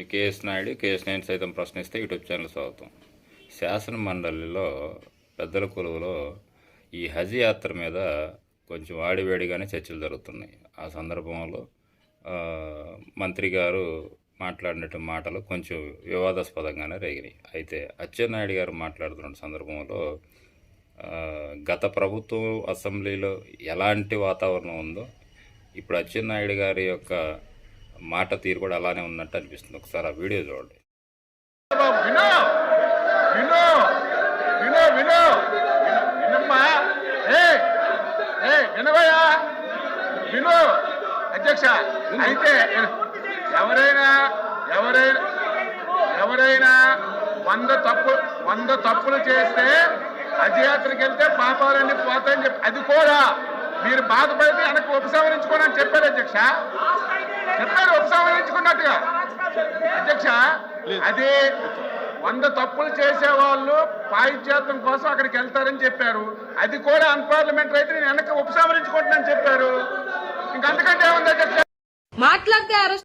KS Naidu KS Naidu సైతం ప్రశ్నిస్తే YouTube channel స్వాగతం. శాసన మండలిలో పెద్దల కొలువులో ఈ హజ్ యాత్ర మీద కొంచెం వాడివేడిగానే చర్చలు జరుగుతున్నాయి. ఆ సందర్భంలో మంత్రి గారు మాట్లాడినట్టు మాటలు కొంచెం వివాదాస్పదంగానే రేగినాయి. అయితే అచ్చెన్నాయుడు గారు మాట్లాడుతున్న సందర్భంలో గత ప్రభుత్వం అసెంబ్లీలో ఎలాంటి వాతావరణం ఉందో ఇప్పుడు అచ్చెన్నాయుడు గారి యొక్క మాట తీరు కూడా అలానే ఉన్నట్టు అనిపిస్తుంది ఒకసారి ఆ వీడియో చూడండి విను వినమ్మా ఏ ఏ అధ్యక్ష అయితే ఎవరైనా ఎవరైనా ఎవరైనా వంద తప్పు వంద తప్పులు చేస్తే అధియాత్రకు వెళ్తే పాపాలన్నీ పోతాయని చెప్పి అది కూడా మీరు బాధపడితే వెనక్కి ఉపసంహరించుకోనని అని చెప్పారు అధ్యక్ష ఉపసంహరించుకున్నట్టుగా అధ్యక్ష అది వంద తప్పులు చేసే వాళ్ళు పాయిత్యాత్వం కోసం అక్కడికి వెళ్తారని చెప్పారు. అది కూడా అన్పార్లమెంటరీ అయితే నేను వెనక్కి ఉపసంహరించుకుంటున్నాను చెప్పారు. ఇంకంతకంటే ఏముంది అధ్యక్ష?